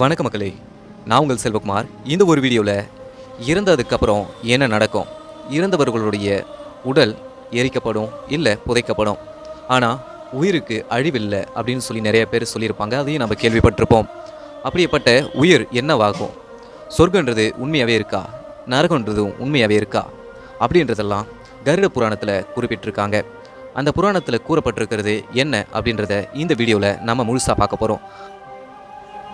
வணக்க மக்களே. நான் உங்கள் செல்வகுமார். இந்த ஒரு வீடியோவில் இறந்ததுக்கப்புறம் என்ன நடக்கும்? இறந்தவர்களுடைய உடல் எரிக்கப்படும் இல்லை புதைக்கப்படும். ஆனால் உயிருக்கு அழிவில்லை அப்படின்னு சொல்லி நிறைய பேர் சொல்லியிருப்பாங்க. அதையும் நம்ம கேள்விப்பட்டிருப்போம். அப்படியேப்பட்ட உயிர் என்னவாகும்? சொர்க்கன்றது உண்மையாகவே இருக்கா? நரகன்றதும் உண்மையாகவே இருக்கா? அப்படின்றதெல்லாம் கருட புராணத்தில் குறிப்பிட்டிருக்காங்க. அந்த புராணத்தில் கூறப்பட்டிருக்கிறது என்ன அப்படின்றத இந்த வீடியோவில் நம்ம முழுசாக பார்க்க போகிறோம்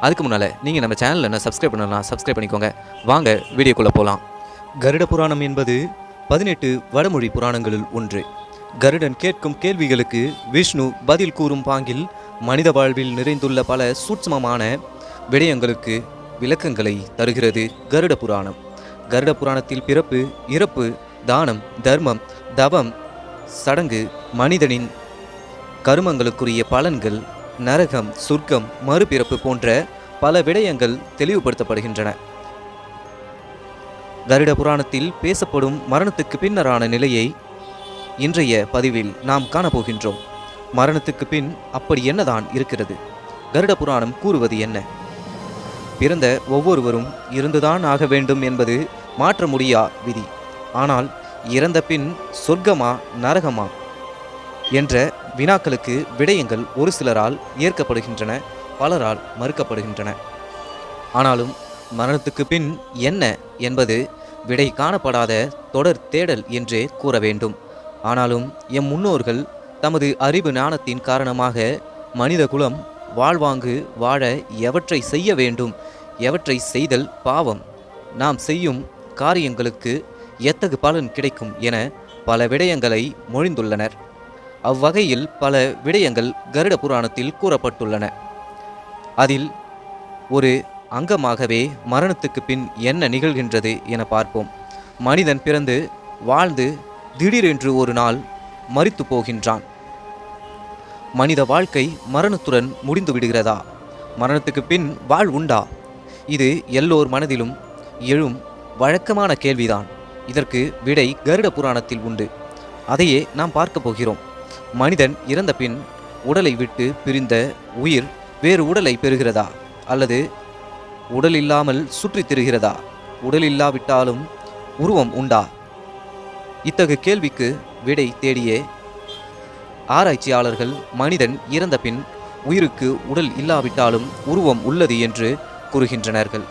அதுக்கு முன்னால் நீங்கள் நம்ம சேனலில் என்ன சப்ஸ்கிரைப் பண்ணலாம் சப்ஸ்கிரைப் பண்ணிக்கோங்க. வாங்க வீடியோக்குள்ளே போகலாம் கருட புராணம் என்பது பதினெட்டு வடமொழி புராணங்களில் ஒன்று. கருடன் கேட்கும் கேள்விகளுக்கு விஷ்ணு பதில் கூறும் பாங்கில் மனித வாழ்வில் நிறைந்துள்ள பல சூட்சமமான விடயங்களுக்கு விளக்கங்களை தருகிறது கருட புராணம். கருட புராணத்தில் பிறப்பு இறப்பு தானம் தர்மம் தவம் சடங்கு மனிதனின் கருமங்களுக்குரிய பலன்கள் நரகம் சொர்க்கம் மறுபிறப்பு போன்ற பல விடயங்கள் தெளிவுபடுத்தப்படுகின்றன. கருட புராணத்தில் பேசப்படும் மரணத்துக்கு பின்னரான நிலையை இன்றைய பதிவில் நாம் காணப்போகின்றோம். மரணத்துக்கு பின் அப்படி என்னதான் இருக்கிறது? கருட புராணம் கூறுவது என்ன? பிறந்த ஒவ்வொருவரும் இருந்துதான் ஆக வேண்டும் என்பது மாற்ற முடியா விதி? ஆனால் இறந்த பின் சொர்க்கமா நரகமா? என்ற வினாக்களுக்கு விடயங்கள் ஒரு சிலரால் ஏற்கப்படுகின்றன பலரால் மறுக்கப்படுகின்றன. ஆனாலும் மரணத்துக்கு பின் என்ன என்பது விடை காணப்படாத தொடர் தேடல் என்றே கூற வேண்டும். ஆனாலும் எம் முன்னோர்கள் தமது அறிவு ஞானத்தின் காரணமாக மனித குலம் வாழ்வாங்கு வாழ எவற்றை செய்ய வேண்டும் எவற்றை செய்தல் பாவம் நாம் செய்யும் காரியங்களுக்கு எத்தகு பலன் கிடைக்கும் என பல விடயங்களை மொழிந்துள்ளனர். அவ்வகையில் பல விடயங்கள் கருட புராணத்தில் கூறப்பட்டுள்ளன. அதில் ஒரு அங்கமாகவே மரணத்துக்கு பின் என்ன நிகழ்கின்றது என பார்ப்போம். மனிதன் பிறந்து வாழ்ந்து திடீரென்று ஒரு நாள் மறித்து போகின்றான். மனித வாழ்க்கை மரணத்துடன் முடிந்து விடுகிறதா? மரணத்துக்கு பின் வாழ் உண்டா? இது எல்லோர் மனதிலும் எழும் வழக்கமான கேள்விதான். இதற்கு விடை கருட புராணத்தில் உண்டு. அதையே நாம் பார்க்க போகிறோம். மனிதன் இறந்த பின் உடலை விட்டு பிரிந்த உயிர் வேறு உடலை பெறுகிறதா? அல்லது உடல் இல்லாமல் சுற்றித் திரிகிறதா? உடல் இல்லாவிட்டாலும் உருவம் உண்டா? இத்தகு கேள்விக்கு விடை தேடியே ஆராய்ச்சியாளர்கள் மனிதன் இறந்த பின் உயிருக்கு உடல் இல்லாவிட்டாலும் உருவம் உள்ளது என்று கூறுகின்றனர்கள்.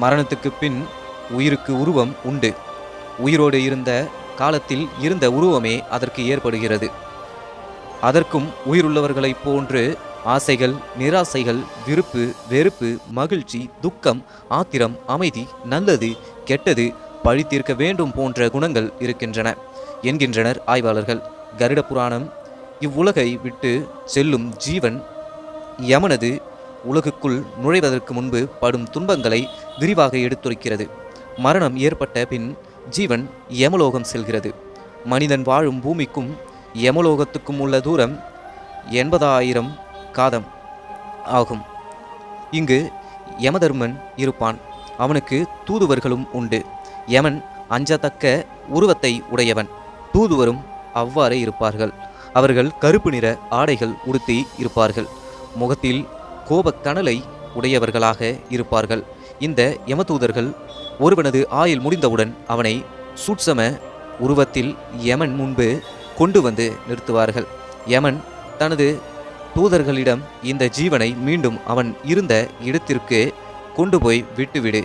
மரணத்துக்கு பின் உயிருக்கு உருவம் உண்டு. உயிரோடு இருந்த காலத்தில் இருந்த உருவமே அதற்கு ஏற்படுகிறது. அதற்கும் உயிருள்ளவர்களைப் போன்று ஆசைகள் நிராசைகள் விருப்பு வெறுப்பு மகிழ்ச்சி துக்கம் ஆத்திரம் அமைதி நல்லது கெட்டது பழி தீர்க்க வேண்டும் போன்ற குணங்கள் இருக்கின்றன என்கின்றனர் ஆய்வாளர்கள். கருட புராணம் இவ்வுலகை விட்டு செல்லும் ஜீவன் யமனது உலகுக்குள் நுழைவதற்கு முன்பு படும் துன்பங்களை விரிவாக எடுத்துரைக்கிறது. மரணம் ஏற்பட்ட பின் ஜீவன் யமலோகம் செல்கிறது. மனிதன் வாழும் பூமிக்கும் யமலோகத்துக்கும் உள்ள தூரம் எண்பதாயிரம் காதம் ஆகும். இங்கு யமதர்மன் இருப்பான். அவனுக்கு தூதுவர்களும் உண்டு. யமன் அஞ்சத்தக்க உருவத்தை உடையவன். தூதுவரும் அவ்வாறே இருப்பார்கள். அவர்கள் கருப்பு நிற ஆடைகள் உடுத்தி இருப்பார்கள். முகத்தில் கோபக்கனலை உடையவர்களாக இருப்பார்கள். இந்த யமதூதர்கள் ஒருவனது ஆயுள் முடிந்தவுடன் அவனை சூட்சம உருவத்தில் யமன் முன்பு கொண்டு வந்து நிறுத்துவார்கள். யமன் தனது தூதர்களிடம் இந்த ஜீவனை மீண்டும் அவன் இருந்த இடத்திற்கு கொண்டு போய் விட்டுவிடு.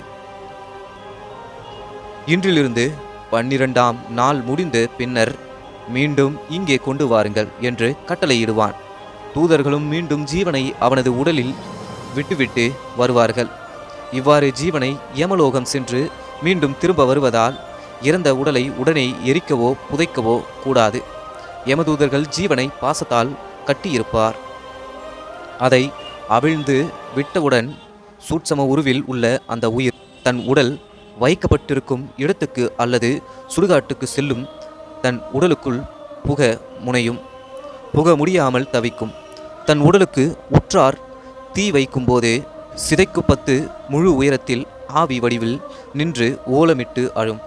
இன்றிலிருந்து பன்னிரண்டாம் நாள் முடிந்து பின்னர் மீண்டும் இங்கே கொண்டு வாருங்கள் என்று கட்டளையிடுவான். தூதர்களும் மீண்டும் ஜீவனை அவனது உடலில் விட்டுவிட்டு வருவார்கள். இவ்வாறு ஜீவனை யமலோகம் சென்று மீண்டும் திரும்ப வருவதால் இறந்த உடலை உடனே எரிக்கவோ புதைக்கவோ கூடாது. யமதூதர்கள் ஜீவனை பாசத்தால் கட்டியிருப்பார். அதை அவிழ்ந்து விட்டவுடன் சூட்சம உருவில் உள்ள அந்த உயிர் தன் உடல் வைக்கப்பட்டிருக்கும் இடத்துக்கு அல்லது சுடுகாட்டுக்கு செல்லும் தன் உடலுக்குள் புக முனையும். புக முடியாமல் தவிக்கும். தன் உடலுக்கு உற்றார் தீ வைக்கும்போதே சிதைக்கு பத்து முழு உயரத்தில் ஆவி வடிவில் நின்று ஓலமிட்டு அழும்.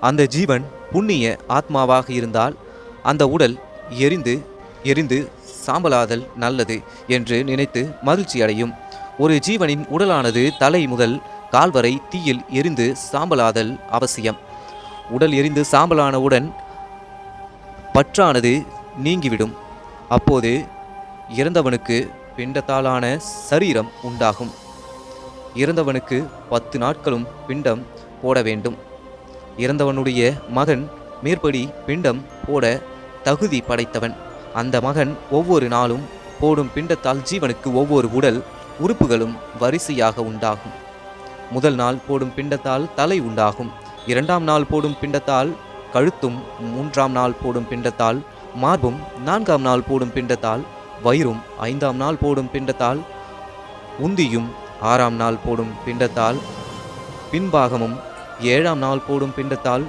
அந்த ஜீவன் புண்ணிய ஆத்மாவாக இருந்தால் அந்த உடல் எரிந்து எரிந்து சாம்பலாதல் நல்லது என்று நினைத்து மகிழ்ச்சி அடையும். ஒரு ஜீவனின் உடலானது தலை முதல் கால் வரை தீயில் எரிந்து சாம்பலாதல் அவசியம். உடல் எரிந்து சாம்பலானவுடன் பற்றானது நீங்கிவிடும். அப்போது இறந்தவனுக்கு பிண்டத்தாலான சரீரம் உண்டாகும். இறந்தவனுக்கு பத்து நாட்களும் பிண்டம் போட வேண்டும். இறந்தவனுடைய மகன் மேற்படி பிண்டம் போட தகுதி படைத்தவன். அந்த மகன் ஒவ்வொரு நாளும் போடும் பிண்டத்தால் ஜீவனுக்கு ஒவ்வொரு உடல் உறுப்புகளும் வரிசையாக உண்டாகும். முதல் நாள் போடும் பிண்டத்தால் தலை உண்டாகும். இரண்டாம் நாள் போடும் பிண்டத்தால் கழுத்தும் மூன்றாம் நாள் போடும் பிண்டத்தால் மார்பும் நான்காம் நாள் போடும் பிண்டத்தால் வயிறும் ஐந்தாம் நாள் போடும் பிண்டத்தால் உந்தியும் ஆறாம் நாள் போடும் பிண்டத்தால் பின்பாகமும் ஏழாம் நாள் போடும் பிண்டத்தால்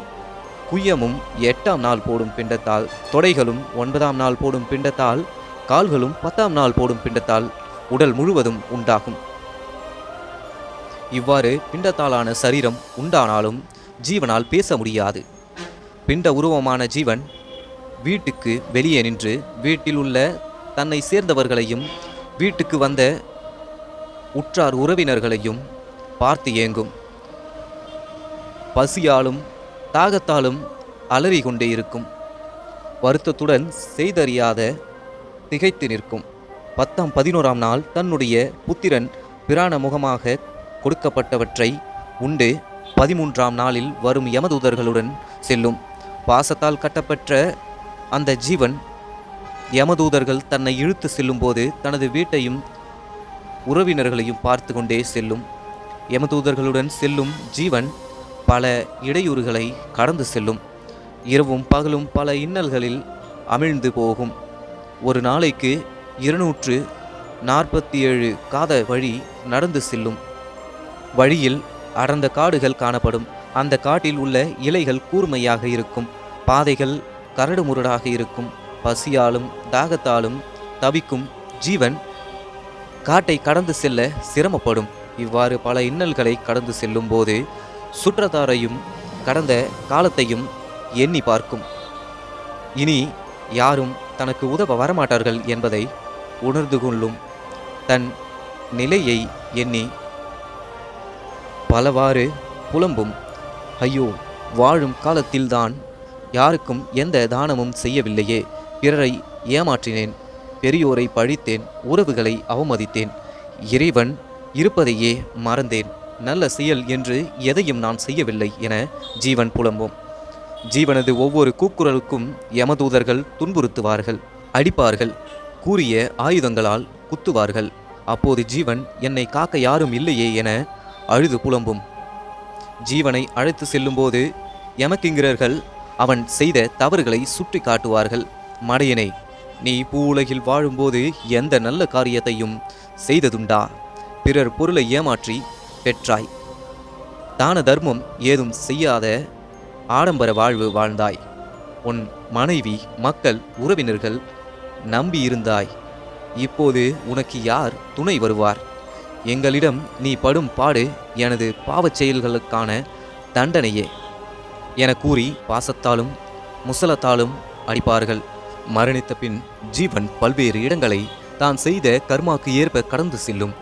குய்யமும் எட்டாம் நாள் போடும் பிண்டத்தால் தொடைகளும் ஒன்பதாம் நாள் போடும் பிண்டத்தால் கால்களும் பத்தாம் நாள் போடும் பிண்டத்தால் உடல் முழுவதும் உண்டாகும். இவ்வாறு பிண்டத்தாலான சரீரம் உண்டானாலும் ஜீவனால் பேச முடியாது. பிண்ட உருவமான ஜீவன் வீட்டுக்கு வெளியே நின்று வீட்டில் உள்ள தன்னை சேர்ந்தவர்களையும் வீட்டுக்கு வந்த உற்றார் உறவினர்களையும் பார்த்து ஏங்கும். பசியாலும் தாகத்தாலும் அலறி கொண்டே இருக்கும். வருத்தத்துடன் செய்தறியாத திகைத்து நிற்கும். பத்தாம் பதினோராம் நாள் தன்னுடைய புத்திரன் பிராண முகமாக கொடுக்கப்பட்டவற்றை உண்டு பதிமூன்றாம் நாளில் வரும் யமதூதர்களுடன் செல்லும். பாசத்தால் கட்டப்பட்ட அந்த ஜீவன் யமதூதர்கள் தன்னை இழுத்து செல்லும்போது தனது வீட்டையும் உறவினர்களையும் பார்த்து கொண்டே செல்லும். யமதூதர்களுடன் செல்லும் ஜீவன் பல இடையூறுகளை கடந்து செல்லும். இரவும் பகலும் பல இன்னல்களில் அமிழ்ந்து போகும். ஒரு நாளைக்கு இருநூற்று நாற்பத்தி ஏழு காத வழி நடந்து செல்லும். வழியில் அடர்ந்த காடுகள் காணப்படும். அந்த காட்டில் உள்ள இலைகள் கூர்மையாக இருக்கும். பாதைகள் கரடுமுரடாக இருக்கும். பசியாலும் தாகத்தாலும் தவிக்கும் ஜீவன் காட்டை கடந்து செல்ல சிரமப்படும். இவ்வாறு பல இன்னல்களை கடந்து செல்லும் போது சுற்றத்தாரையும் கடந்த காலத்தையும் எண்ணி பார்க்கும். இனி யாரும் தனக்கு உதவ வரமாட்டார்கள் என்பதை உணர்ந்து கொள்ளும் தன் நிலையை எண்ணி பலவாறு புலம்பும். ஐயோ வாழும் காலத்தில்தான் யாருக்கும் எந்த தானமும் செய்யவில்லையே. பிறரை ஏமாற்றினேன். பெரியோரை பழித்தேன் உறவுகளை அவமதித்தேன். இறைவன் இருப்பதையே மறந்தேன். நல்ல செயல் என்று எதையும் நான் செய்யவில்லை என ஜீவன் புலம்பும். ஜீவனது ஒவ்வொரு கூக்குரலுக்கும் யமதூதர்கள் துன்புறுத்துவார்கள் அடிப்பார்கள் கூறிய ஆயுதங்களால் குத்துவார்கள். அப்போது ஜீவன் என்னை காக்க யாரும் இல்லையே என அழுது புலம்பும். ஜீவனை அழைத்து செல்லும்போது எமக்கிங்கிறர்கள் அவன் செய்த தவறுகளை சுட்டி காட்டுவார்கள் மடையனை நீ பூவுலகில் வாழும்போது எந்த நல்ல காரியத்தையும் செய்ததுண்டா? பிறர் பொருளை ஏமாற்றி பெற்றாய். தான தர்மம் ஏதும் செய்யாத ஆடம்பர வாழ்வு வாழ்ந்தாய். உன் மனைவி மக்கள் உறவினர்கள் நம்பியிருந்தாய். இப்போது உனக்கு யார் துணை வருவார்? எங்களிடம் நீ படும் பாடு எனது பாவச் செயல்களுக்கான தண்டனையே. என கூறி பாசத்தாலும் முசலத்தாலும் அடிப்பார்கள். மரணித்த பின் ஜீவன் பல்வேறு இடங்களை தான் செய்த கர்மாக்கு ஏற்ப கடந்து செல்லும்.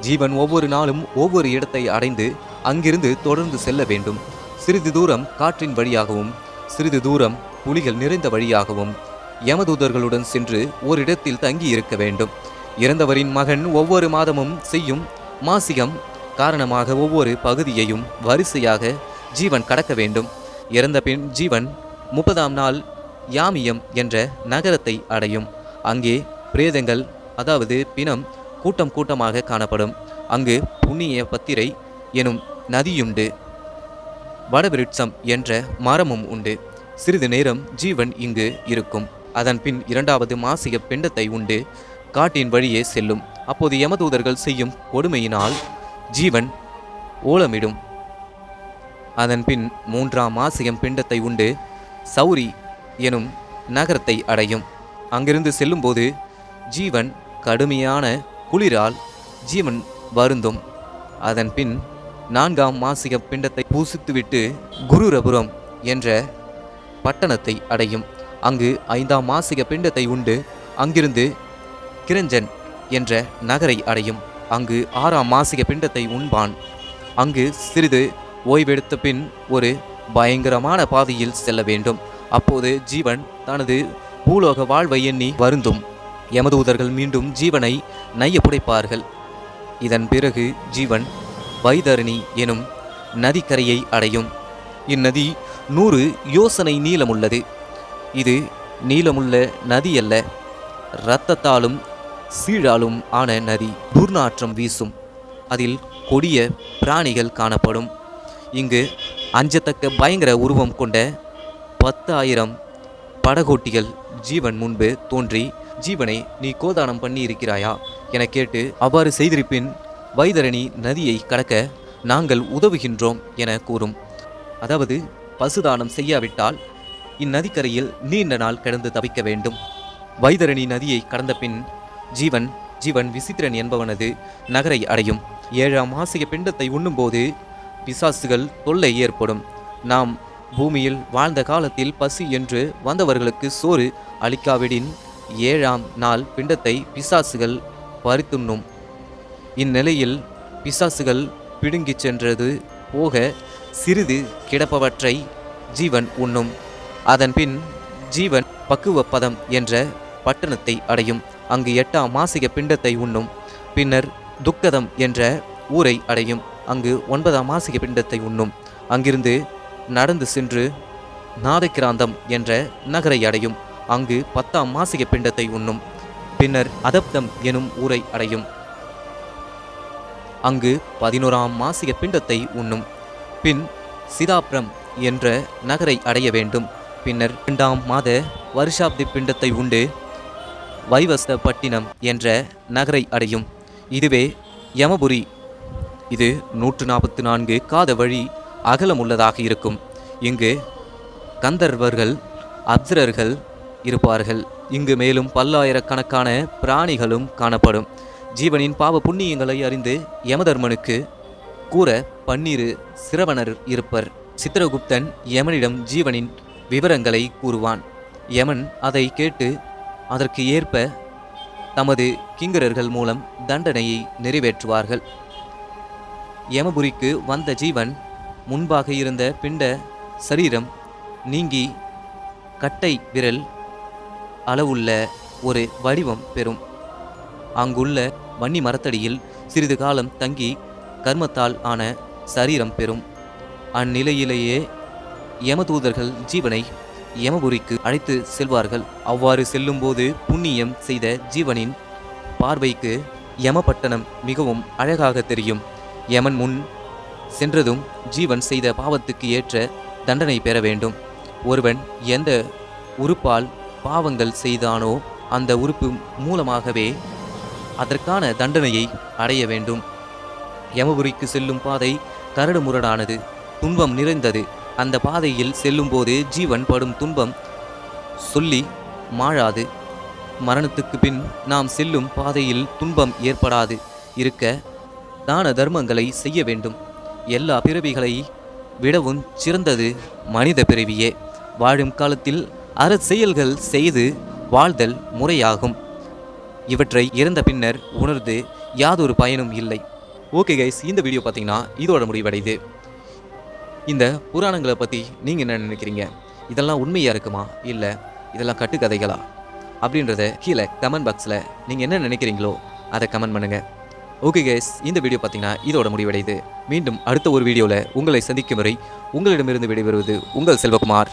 ஜீவன் ஒவ்வொரு நாளும் ஒவ்வொரு இடத்தை அடைந்து அங்கிருந்து தொடர்ந்து செல்ல வேண்டும். சிறிது தூரம் காற்றின் வழியாகவும் சிறிது தூரம் புலிகள் நிறைந்த வழியாகவும் யமதூதர்களுடன் சென்று ஓரிடத்தில் தங்கி இருக்க வேண்டும். இறந்தவரின் மகன் ஒவ்வொரு மாதமும் செய்யும் மாசிகம் காரணமாக ஒவ்வொரு பகுதியையும் வரிசையாக ஜீவன் கடக்க வேண்டும். இறந்த பின் ஜீவன் முப்பதாம் நாள் யாமியம் என்ற நகரத்தை அடையும். அங்கே பிரேதங்கள் அதாவது பிணம் கூட்டம் கூட்டமாக காணப்படும். அங்கு புண்ணிய பத்திரை எனும் நதியுண்டு. வடவிருட்சம் என்ற மரமும் உண்டு. சிறிது நேரம் ஜீவன் இங்கு இருக்கும். அதன் பின் இரண்டாவது மாசிக பிண்டத்தை உண்டு. காட்டின் வழியே செல்லும். அப்போது யமதூதர்கள் செய்யும் கொடுமையினால் ஜீவன் ஓலமிடும். அதன் பின் மூன்றாம் மாசிகம் பிண்டத்தை உண்டு. சௌரி எனும் நகரத்தை அடையும். அங்கிருந்து செல்லும்போது ஜீவன் கடுமையான குளிரால் ஜீவன் வருந்தும். அதன் பின் நான்காம் மாசிக பிண்டத்தை பூசித்துவிட்டு குருரபுரம் என்ற பட்டணத்தை அடையும். அங்கு ஐந்தாம் மாசிக பிண்டத்தை உண்டு. அங்கிருந்து கிரஞ்சன் என்ற நகரை அடையும். அங்கு ஆறாம் மாசிக பிண்டத்தை உண்பான். அங்கு சிறிது ஓய்வெடுத்த பின் ஒரு பயங்கரமான பாதையில் செல்ல வேண்டும். அப்போது ஜீவன் தனது பூலோக வாழ்வை எண்ணி வருந்தும். யமதூதர்கள் மீண்டும் ஜீவனை நைய புடைப்பார்கள். இதன் பிறகு ஜீவன் வைதரணி எனும் நதிக்கரையை அடையும். இந்நதி நூறு யோசனை நீளமுள்ளது. இது நீளமுள்ள நதி அல்ல இரத்தத்தாலும் சீழாலும் ஆன நதி. துர்நாற்றம் வீசும். அதில் கொடிய பிராணிகள் காணப்படும். இங்கு அஞ்சத்தக்க பயங்கர உருவம் கொண்ட பத்தாயிரம் படகோட்டிகள் ஜீவன் முன்பு தோன்றி ஜீவனை நீ கோதானம் பண்ணி இருக்கிறாயா என கேட்டு அவ்வாறு செய்திருப்பின் வைதரணி நதியை கடக்க நாங்கள் உதவுகின்றோம் என கூறும். அதாவது பசுதானம் செய்யாவிட்டால் இந்நதிக்கரையில் நீண்ட நாள் கிடந்து தவிக்க வேண்டும். வைதரணி நதியை கடந்த பின் ஜீவன் ஜீவன் விசித்திரன் என்பவனது நகரை அடையும். ஏழாம் மாசிக பிண்டத்தை உண்ணும்போது பிசாசுகள் தொல்லை ஏற்படும். நாம் பூமியில் வாழ்ந்த காலத்தில் பசி என்று வந்தவர்களுக்கு சோறு அளிக்காவிடின் ஏழாம் நாள் பிண்டத்தை பிசாசுகள் பறித்துண்ணும். இந்நிலையில் பிசாசுகள் பிடுங்கிச் சென்றது போக சிறிது கிடப்பவற்றை ஜீவன் உண்ணும். அதன்பின் ஜீவன் பக்குவ பதம் என்ற பட்டணத்தை அடையும். அங்கு எட்டாம் மாசிக பிண்டத்தை உண்ணும். பின்னர் துக்கதம் என்ற ஊரை அடையும். அங்கு ஒன்பதாம் மாசிக பிண்டத்தை உண்ணும். அங்கிருந்து நடந்து சென்று நாதக்கிராந்தம் என்ற நகரை அடையும். அங்கு பத்தாம் மாசிக பிண்டத்தை உண்ணும். பின்னர் அதப்தம் எனும் ஊரை அடையும். அங்கு பதினோராம் மாசிக பிண்டத்தை உண்ணும். பின் சிதாப்ரம் என்ற நகரை அடைய வேண்டும். பின்னர் இரண்டாம் மாத வருஷாப்தி பிண்டத்தை உண்டு. வைவஸ்தப்பட்டினம் என்ற நகரை அடையும். இதுவே யமபுரி. இது நூற்று நாற்பத்தி நான்கு காத வழி அகலமுள்ளதாக இருக்கும். இங்கு கந்தர்வர்கள் அப்சரர்கள் இருப்பார்கள். இங்கு மேலும் பல்லாயிரக்கணக்கான பிராணிகளும் காணப்படும். ஜீவனின் பாவ புண்ணியங்களை அறிந்து யமதர்மனுக்கு கூற பன்னிரு சிரவணர் இருப்பர். சித்திரகுப்தன் யமனிடம் ஜீவனின் விவரங்களை கூறுவான். யமன் அதை கேட்டு அதற்கு ஏற்ப தமது கிங்கரர்கள் மூலம் தண்டனையை நிறைவேற்றுவார்கள். யமபுரிக்கு வந்த ஜீவன் முன்பாக இருந்த பிண்ட சரீரம் நீங்கி கட்டை விரல் அளவுள்ள ஒரு வடிவம் பெறும். அங்குள்ள வன்னி மரத்தடியில் சிறிது காலம் தங்கி கர்மத்தால் ஆன சரீரம் பெறும். அந்நிலையிலேயே யமதூதர்கள் ஜீவனை யமபுரிக்கு அழைத்து செல்வார்கள். அவ்வாறு செல்லும்போது புண்ணியம் செய்த ஜீவனின் பார்வைக்கு யமபட்டணம் மிகவும் அழகாக தெரியும். யமன் முன் சென்றதும் ஜீவன் செய்த பாவத்துக்கு ஏற்ற தண்டனை பெற வேண்டும். ஒருவன் எந்த உறுப்பால் பாவங்கள் செய்தானோ அந்த உறுப்பு மூலமாகவே அதற்கான தண்டனையை அடைய வேண்டும். யமபுரிக்கு செல்லும் பாதை கரடுமுரடானது துன்பம் நிறைந்தது. அந்த பாதையில் செல்லும்போது ஜீவன் படும் துன்பம் சொல்லி மாழாது. மரணத்துக்கு பின் நாம் செல்லும் பாதையில் துன்பம் ஏற்படாது. இருக்க தான தர்மங்களை செய்ய வேண்டும். எல்லா பிறவிகளை விடவும் சிறந்தது மனித பிறவியே. வாழும் காலத்தில் அறச்செயல்கள் செய்து வாழ்தல் முறையாகும். இவற்றை இறந்த பின்னர் உணர்ந்து யாதொரு பயனும் இல்லை. ஓகே கைஸ் இந்த வீடியோ பார்த்தீங்கன்னா இதோட முடிவடையுது. இந்த புராணங்களை பற்றி நீங்கள் என்ன நினைக்கிறீங்க? இதெல்லாம் உண்மையாக இருக்குமா? இல்லை இதெல்லாம் கட்டுக்கதைகளா? அப்படின்றத கீழே கமெண்ட் பாக்ஸில் நீங்கள் என்ன நினைக்கிறீங்களோ அதை கமெண்ட் பண்ணுங்கள் ஓகே கேஸ் இந்த வீடியோ பார்த்தீங்கன்னா இதோட முடிவடையுது. மீண்டும் அடுத்த ஒரு வீடியோவில் உங்களை சந்திக்கும் வரை உங்களிடமிருந்து விடைபெறுவது உங்கள் செல்வகுமார்.